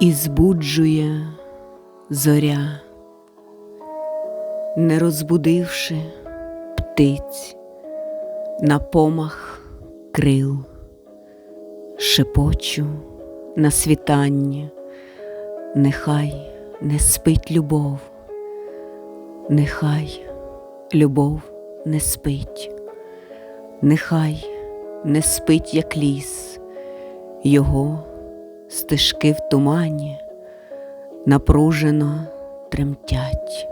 і збуджує зоря, не розбудивши птиць на помах крил, шепочу на світання, нехай не спить любов, нехай любов не спить, нехай не спить, як ліс, його стежки в тумані напружено тремтять,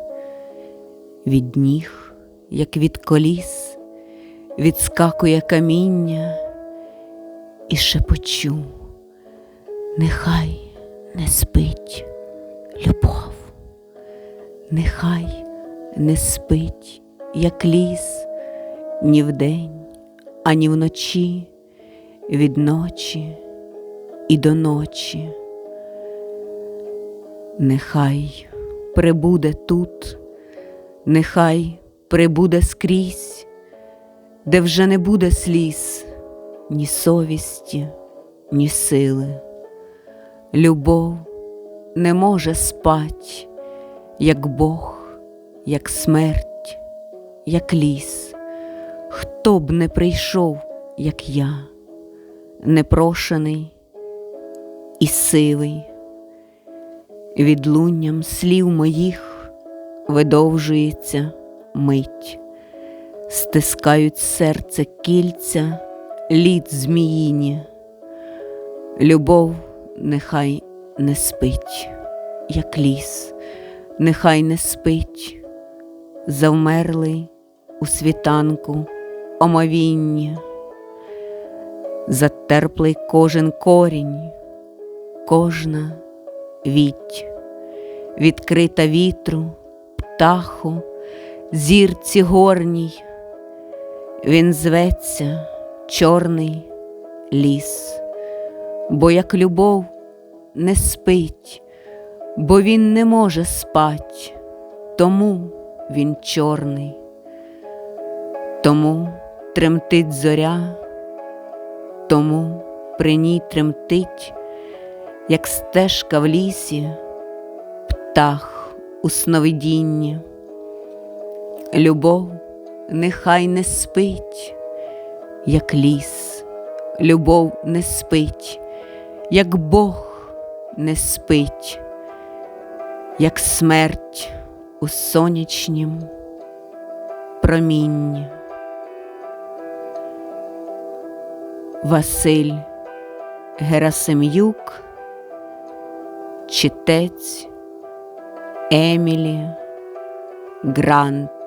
від ніг, як від коліс, відскакує каміння і шепочу, нехай не спить любов, нехай не спить, як ліс, ні вдень, ані вночі, від ночі і до ночі. Нехай прибуде тут, нехай прибуде скрізь, де вже не буде сліз, ні совісті, ні сили. Любов не може спать, як Бог, як смерть, як ліс. Хто б не прийшов, як я, непрошений і сивий, відлунням слів моїх видовжується мить, стискають серце кільця лід зміїні, любов нехай не спить, як ліс, нехай не спить, завмерлий у світанку омовіння, затерплий кожен корінь, кожна віть, відкрита вітру, птаху, зірці горній, він зветься чорний ліс, бо як любов не спить, бо він не може спать, тому він чорний, тому тремтить зоря, тому при ній тремтить, як стежка в лісі, птах у сновидінні. Любов нехай не спить, як ліс, любов не спить, як Бог не спить, як смерть у сонячнім промінні. Василь Герасим'юк, читець Емілі Грант.